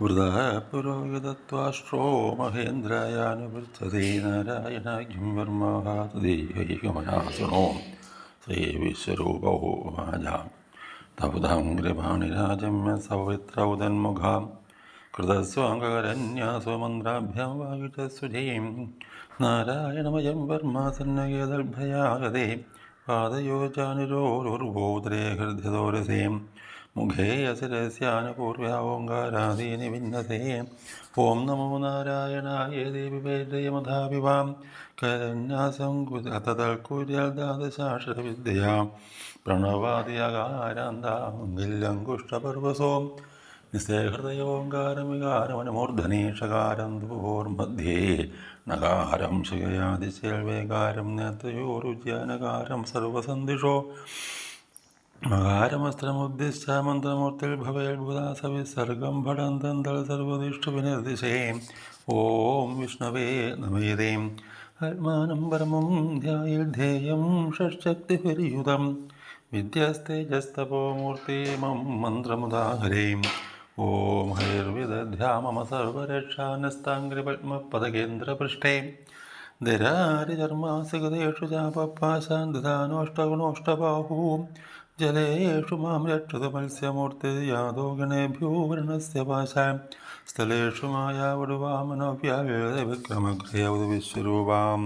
വൃതപുരോഹിതത്വാശ്രോ മഹേന്ദ്രായാനുവൃത്തതേ നാരായണാഖ്യം വർമാഹാതദേഹൈകമനാസുണോ ശ്രീവിശ്വരൂപോ വാജാം തപുതാം കൃപാണിരാജമ്യ സൗവിത്രൗദന്മുഖാം കൃതസ്വാങ്കരന്യാസമന്ത്രാഭ്യാം വായുജസ്സുജീം നാരായണമയം വർമാസന്നഗേതൽഭയാഗതേ പാദയോജാനുരോരുർബോധരേ ഹൃദ്യതോരസേം മുഖേ അസിരസ്യാനുപൂർവ്യ ഓങ്കാരാദീനി ഭിന്നസേ ഓം നമോ നാരായണായ ദേവി വൈദ്യമധാവിവാം കരന്യാസം കുതൽക്കുര്യൽദാദശാസ്ത്രവിദ്യയാം പ്രണവാദിയകാരാന്താങ്കില്ലങ്കുഷ്ടപർവസോം നിസ്സേഹൃദയോങ്കാരമികാരമനമൂർധനീഷകാരം ദുഹോർമധ്യേ നകാരം ശിഖയാദിശേൽവേകാരം നേത്രയോരുജ്യാനകാരം സർവസന്ധിഷോ. മകാരമസ്ത്രമുദ്ദിശ്യ മന്ത്രമൂർത്തിൽ ഭവേത്ഭുതാസവിസർഗം ഭടന്തന്തൾ സർവദിഷ്ടവിനിർദിശേ ഓം വിഷ്ണവേ നമയതേ. ആത്മാനം പരമം ധ്യേയം ഷഷ്ശക്തിപരിയുതം വിദ്യസ്തേജസ്തപോമൂർത്തിമം മന്ത്രമുദാഹരേം. ഓം ഹൈർവിദ്ധ്യാമമ സർവരക്ഷാനസ്താംഗ്രിപത്മപദകേന്ദ്രപൃഷ്ടേ ധരാരിചർമാസികതേഷു ചാപപ്പാശാന്തധാനോഷ്ടഗുണോഷ്ടബാഹൂ ജലേഷു മാം രക്ഷത മത്സ്യമൂർത്തി യാദോ ഗണേഭ്യോ വർണസ്യ പാശാം സ്ഥലേഷു മായാവടുവാമനോപ്യാവേദ വിക്രമഗ്രഹവതു വിശ്വരൂപാം